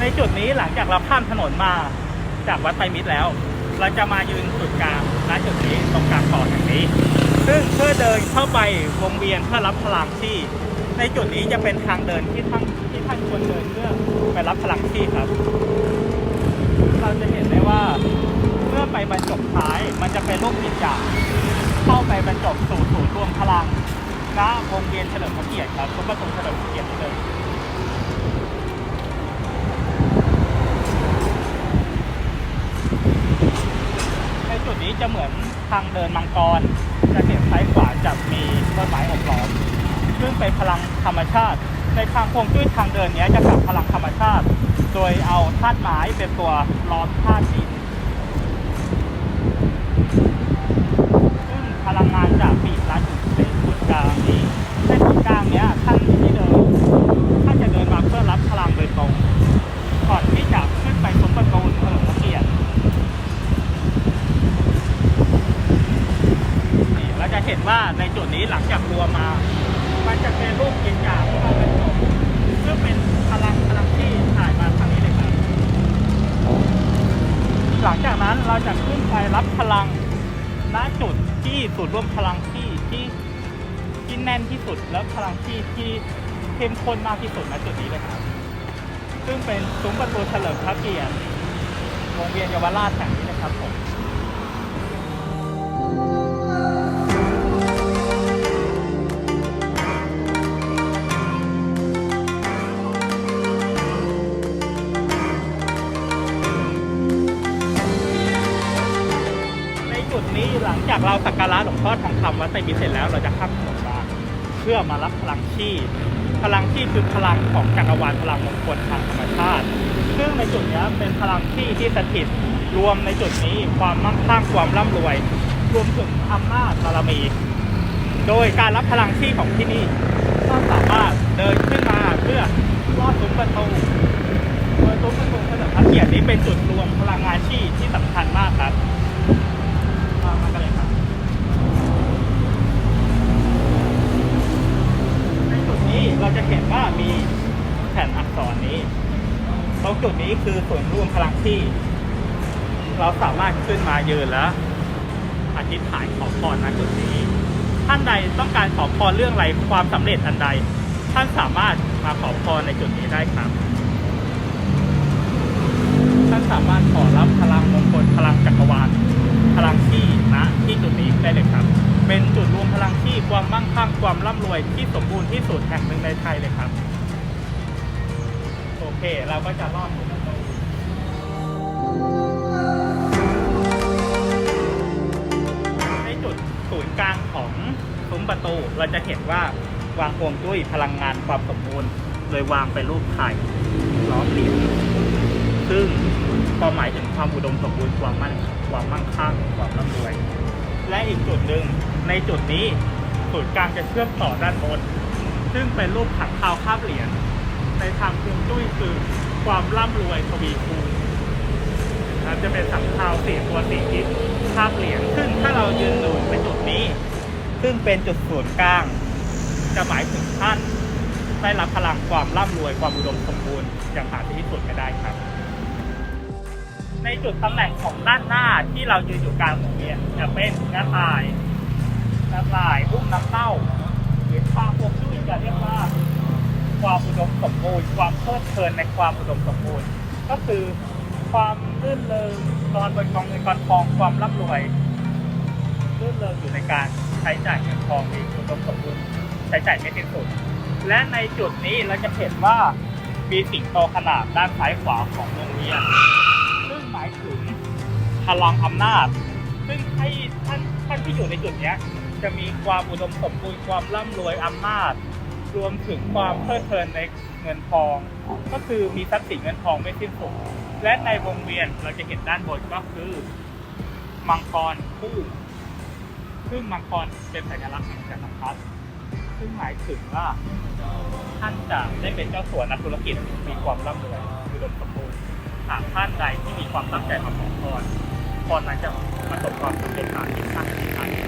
ในจุดนี้หลังจากเราข้ามถนนมาจากวัดไตรมิตรแล้ว เราจะมายืนจุดกลางณจุดนี้ตรงกลางต่อแห่งนี้ ซึ่งเพื่อเดินเข้าไปวงเวียนเพื่อรับพลังที่ ในจุดนี้จะเป็นทางเดินที่ท่านที่ท่านควรเดินเพื่อไปรับพลังที่ครับ เราจะเห็นได้ว่าเมื่อไปบรรจบท้ายมันจะเป็นรูปกิจจาเข้าไปบรรจบสู่ศูนย์รวมพลังณวงเวียนเฉลิมพระเกียรติครับทุกประตูเฉลิมพระเกียรติเลย ในจุดนี้จะเหมือนทางเดินมังกร จะเห็นซ้ายขวาจะมีต้นไม้อบล้อมซึ่งเป็นพลังธรรมชาติ ในทางพวงจุ้ยทางเดินนี้จะกับพลังธรรมชาติ โดยเอาธาตุไม้เป็นตัวล้อมธาตุดินซึ่งพลังงานจากปีกลัดอยู่ในจุดกลางนี้ในจุดกลางนี้ยท่านที่เดินท่านจะเดินมาเพื่อรับพลังโดยตรง ก่อนที่จะขึ้นไปสมประตูเฉลิมพระเกียรติ นี่เราจะเห็น ว่าในจุดนี้หลังจากรวมมา มันจะเป็นรูปกินยาที่มาเป็นจบซึ่งเป็นพลังพลังที่ถ่ายมาทางนี้เลยครับ หลังจากนั้นเราจะขึ้นไปรับพลังณจุดที่สูตรรวมพลังที่ที่ที่แน่นที่สุดแล้วพลังที่ที่เข้มข้นมากที่สุดณจุดนี้เลยครับ ซึ่งเป็นซุ้มประตูเฉลิมพระเกียรติวงเวียนเยาวราชแห่งนี้นะครับผม เราสักการะหลวงพ่อทองคำวัดไตรมิตรเสร็จแล้วเราจะข้ามถนนมาเพื่อมารับพลังที่ พลังที่คือพลังของจักรวาลพลังมงคลทางธรรมชาติ ซึ่งในจุดนี้เป็นพลังที่ที่สถิตรวมในจุดนี้ความมั่งคั่งความร่ำรวย รวมถึงอำนาจบารมี โดยการรับพลังที่ของที่นี่ ตรงจุดนี้คือส่วนย์รวมพลังที่ เราสามารถขึ้นมายืนแล้วอธิษฐานขอพรณจุดนี้ ท่านใดต้องการขอพรเรื่องอะไรความสำเร็จอันใด ท่านสามารถมาขอพรในจุดนี้ได้ครับ ท่านสามารถขอรับพลังมงคลพลังจักรวาลพลังที่ณที่จุดนี้ได้เลยครับ เป็นจุดรวมพลังที่ความมั่งคั่งความร่ำรวยที่สมบูรณ์ที่สุดแห่งหนึ่งในไทยเลยครับ เค เราก็จะรอดหมดแล้วในจุดศูนย์กลางของซุ้มประตู เราจะเห็นว่าวางพวงจุ้ยพลังงานความสมบูรณ์โดยวางเป็นรูปไข่ล้อมเหรียญซึ่งความหมายถึงความอุดมสมบูรณ์ความมั่นความมั่งคั่งความร่ำรวย และอีกจุดหนึ่งในจุดนี้ศูนย์กลางจะเชื่อมต่อด้านบน ซึ่งเป็นรูปขังคาวคาบเหรียญ ในทางฮวงจุ้ยคือความร่ำรวยทวีคูณนะครับจะเป็นสังคาวสี่ตัวสี่ทิศคาบเหรียญซึ่งถ้าเรายืนดูในจุดนี้ ซึ่งเป็นจุดศูนย์กลาง จะหมายถึงท่านได้รับพลังความร่ำรวยความอุดมสมบูรณ์อย่างหาที่สุดไม่ได้ครับ ในจุดตำแหน่งของด้านหน้าที่เรายืนอยู่กลางวงเวียนจะเป็นหน้าตายหน้าตายอุ้มน้ำเต้า ดเพลินในความอุดมสมบูรณ์ ก็คือความลื่นเริงนอนบนกองเงินกองทองความร่ำรวยลื่นเริงอยู่ในการใช้จ่ายเงินทองมีอุดมสมบูรณ์ใช้จ่ายไม่สิ้นสุด และในจุดนี้เราจะเห็นว่ามีสิงโตขนาดด้านซ้ายขวาของวงเวียนซึ่งหมายถึงพลังอำนาจ ซึ่งให้ท่านท่านที่อยู่ในจุดนี้จะมีความอุดมสมบูรณ์ความร่ำรวยอำนาจ รวมถึงความเพลิดเพลินในเงินทอง ก็คือมีทรัพย์สินเงินทองไม่สิ้นสุดและในวงเวียนเราจะเห็นด้านบนก็คือ มังกรคู่ซึ่งมังกรเป็นสัญลักษณ์แห่งจักรพรรดิซึ่งหมายถึงว่าท่านจะได้เป็นเจ้าสัวนักธุรกิจมีความร่ำรวยอุดมสมบูรณ์หากท่านใดที่มีความตั้งใจมาขอพรพรนั้นจะประสบความสำเร็จตามที่ท่านอธิษฐ